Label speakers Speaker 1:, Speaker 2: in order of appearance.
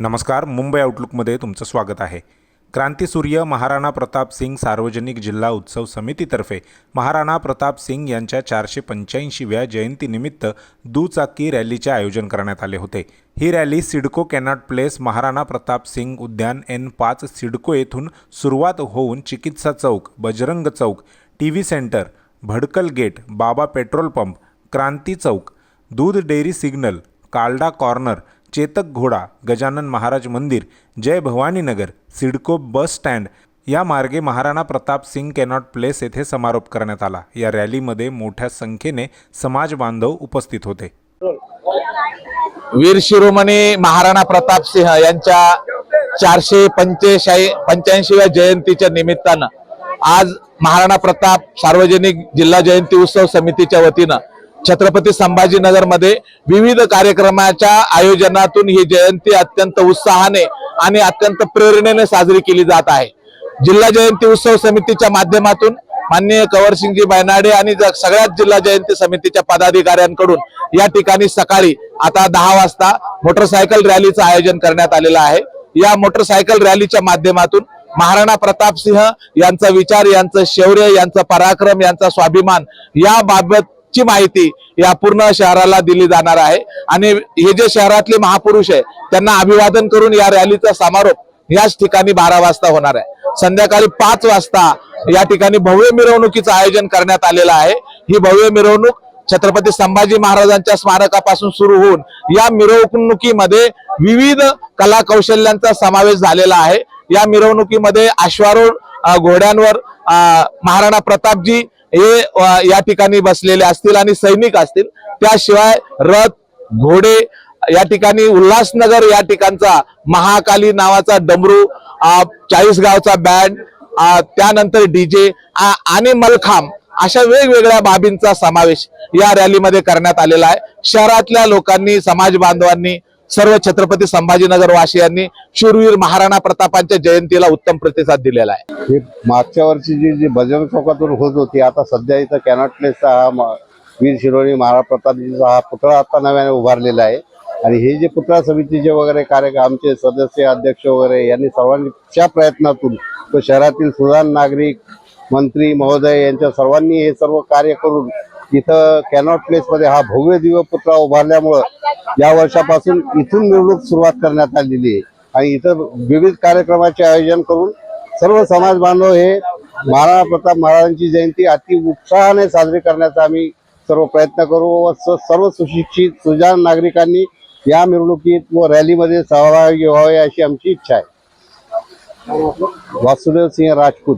Speaker 1: नमस्कार मुंबई आउटलुकमध्ये तुमचं स्वागत आहे. क्रांतीसूर्य महाराणा प्रताप सिंग सार्वजनिक जिल्हा उत्सव समितीतर्फे महाराणा प्रताप सिंग यांच्या चारशे पंच्याऐंशीव्या जयंतीनिमित्त दुचाकी रॅलीचे आयोजन करण्यात आले होते. ही rally CIDCO cannot place Maharana Pratap Singh उद्यान एन पाच सिडको येथून सुरुवात होऊन चिकित्सा चौक Bajrang Chowk T V center Bhadkal Gate Baba petrol pump Kranti Chowk दूध dairy signal Kalda corner Chetak Ghoda Gajanan Maharaj Mandir Jai Bhavaninagar CIDCO bus stand या मार्गे महाराणा प्रताप सिंग कॅनॉट प्लेस येथे समारोप करण्यात आला. या रॅलीमध्ये मोठ्या संख्येने समाज बांधव उपस्थित होते.
Speaker 2: वीर शिरोमणी महाराणा प्रताप सिंह यांच्या चारशे पंचेचाळी पंच्याऐंशीव्या जयंतीच्या निमित्तानं आज महाराणा प्रताप सार्वजनिक जिल्हा जयंती उत्सव समितीच्या वतीनं छत्रपती संभाजीनगरमध्ये विविध कार्यक्रमाच्या आयोजनातून ही जयंती अत्यंत उत्साहाने आणि अत्यंत प्रेरणेने साजरी केली जात आहे. जिल्हा जयंती उत्सव समितीच्या माध्यमातून माननीय कवरसिंगजी बैनाडे आणि सगळ्याच जिल्हा जयंती समितीच्या पदाधिकाऱ्यांकडून या ठिकाणी सकाळी आता दहा वाजता मोटरसायकल रॅलीचं आयोजन करण्यात आलेलं आहे. या मोटरसायकल रॅलीच्या माध्यमातून महाराणा प्रताप सिंह यांचा विचार यांचं शौर्य यांचा पराक्रम यांचा स्वाभिमान या ची माहिती या पूर्ण शहराला दिली जाणार आहे. आणि हे जे शहरातले महापुरुष आहे त्यांना अभिवादन करून या रॅलीचा समारोप याच ठिकाणी बारा वाजता होणार आहे. संध्याकाळी पाच वाजता या ठिकाणी भव्य मिरवणुकीचं आयोजन करण्यात आलेलं आहे. ही भव्य मिरवणूक छत्रपती संभाजी महाराजांच्या स्मारकापासून सुरू होऊन या मिरवणुकीमध्ये विविध कला कौशल्यांचा समावेश झालेला आहे. या मिरवणुकीमध्ये अश्वारूढ घोड्यांवर महाराणा प्रतापजी हे या ठिकाणी बसलेले असतील आणि सैनिक असतील. त्याशिवाय रथ घोडे या ठिकाणी उल्हासनगर या ठिकाणचा महाकाली नावाचा डमरू चाळीसगावचा बँड त्यानंतर डीजे आणि मलखांब अशा वेगवेगळ्या बाबींचा समावेश या रॅलीमध्ये करण्यात आलेला आहे. शहरातल्या लोकांनी समाज बांधवांनी सर्व छत्रपती संभाजीनगर वासियांनी शूरवीर महाराणा प्रतापांच्या जयंतीला उत्तम प्रतिसाद दिलेला आहे.
Speaker 3: मागच्या वर्षी जी जी बजरंग चौकातून होत होती आता सध्या इथं कॅनॉट प्लेसचा हा म- वीर शिरोणी महाराज प्रतापजीचा हा पुतळा आता नव्याने उभारलेला आहे. आणि हे जे पुतळा समितीचे वगैरे कार्य आमचे सदस्य अध्यक्ष वगैरे यांनी सर्वांच्या प्रयत्नातून तो शहरातील सुधान नागरिक मंत्री महोदय यांच्या सर्वांनी हे सर्व कार्य करून इथं कॅनॉट प्लेसमध्ये हा भव्य दिव्य पुतळा उभारल्यामुळं या वर्षापासून इथून निवडणूक सुरुवात करण्यात आलेली आहे. आणि इथं विविध कार्यक्रमाचे आयोजन करून सर्व समाज बांधव हे महाराणा प्रताप महाराजांची जयंती अति उत्साहाने साजरी करण्याचा आम्ही सर्व प्रयत्न करू व स- सर्व सुशिक्षित सुजाण नागरिकांनी या मिरवणुकीत व रॅलीमध्ये सहभागी व्हावे अशी आमची इच्छा आहे. वासुदेव सिंह राजपूत.